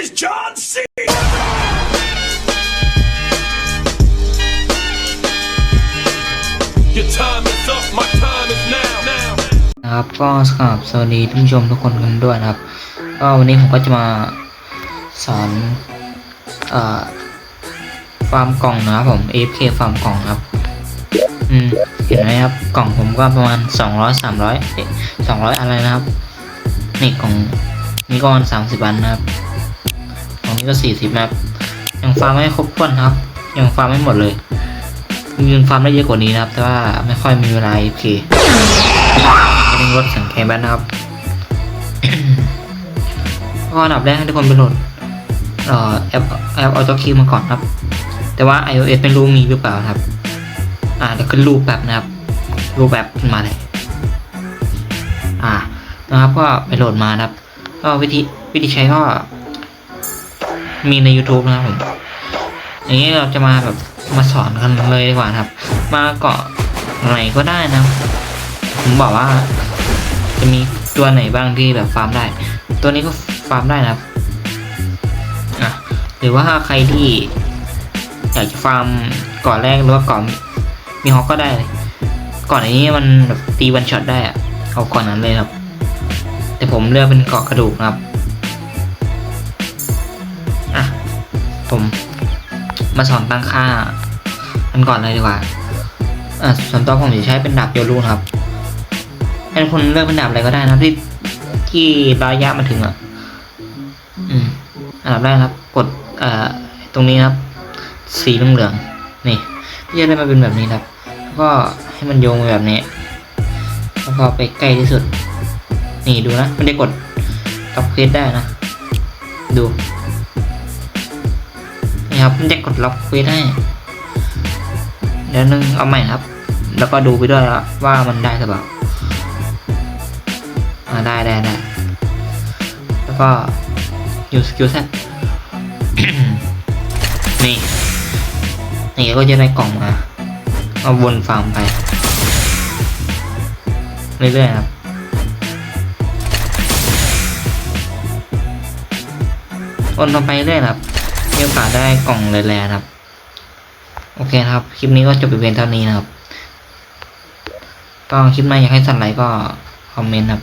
is John C. นะครับก็สำหรับสวัสดีท่านผู้ชมทุกคนกันด้วยนะครับ ก็วันนี้ผมก็จะมาสอนเอ่อฟาร์มกล่องนะครับผม AFK ฟาร์มกล่องครับ อืม เห็นไหมครับ กล่องผมก็ประมาณ 200 300เอ๊ะ200 อะไรนะครับ นี่กล่องนี้ก็ประมาณ30 อันนะครับ องนี้ก็40นะครับยังฟาร์มไม่ครบถ้วนครับ ยังฟาร์มไม่หมดเลยยังฟาร์มได้เยอะกว่านี้นะครับ แต่ว่าไม่ค่อยมีเวลา AFK ไม่ได้ลดสียงแคร์แบนนะครับก็อันดับแรกให้ทุกคนไปโหลดแอปแอปออโต้คิวมาก่อนครับ แต่ว่า iOS ไม่รู้มีหรือเปล่าครับ อ่าเดี๋ยวขึ้นรูปแบบนะครับ รูปแบบขึ้นมาเลยอ่านะครับก็ไปโหลดมานะครับ ก็วิธีวิธีใช้ก็ มีใน YouTube นะครับผมอย่างนี้เราจะมาแบบมาสอนกันเลยดีกว่าครับ มาเกาะไหนก็ได้นะ ผมบอกว่า จะมีตัวไหนบ้างที่แบบฟาร์มได้ ตัวนี้ก็ฟาร์มได้นะครับอะหรือว่าใครที่อยากจะฟาร์มก่อนแรกหรือว่าก่อนมีฮอกก็ได้เลยก่อนอันนี้มันแบบตีวันช็อตได้อะเอาก่อนนั้นเลยครับ แต่ผมเลือกเป็นเกาะกระดูกครับ ผมมาสอนตั้งค่ากันก่อนเลยดีกว่า อะส่วนตัวผมจะใช้เป็นดาบโยรูครับให้ทุกคนเลือกเป็นดาบอะไรก็ได้นะที่ที่ระยะมาถึงอะ อืมอันดับแรกครับ กดเอ่อตรงนี้ครับ สีเหลืองๆนี่ที่จะได้มาเป็นแบบนี้ครับ แล้วก็ให้มันโยงไปแบบนี้ แล้วก็ไปใกล้ที่สุด นี่ดูนะมันได้กดล็อกเคสได้นะ ดู ครับมันได้กดล็อกเควสได้เดี๋ยวนึงเอาใหม่ครับ แล้วก็ดูไปด้วยว่ามันได้หรือเปล่าอ่าได้ได้ได้แล้วก็ยูสกิลเซตนี่ นี่ก็จะได้กล่องมาเอาวนฟาร์มไป เรื่อยๆครับวนต่อไปเรื่อยๆครับ มีโอกาสได้กล่องแร่ๆนะครับ โอเคครับ คลิปนี้ก็จบไปเพียงเท่านี้นะครับก็คลิปหน้าอยากให้สั่นไหลก็คอมเมนต์ครับ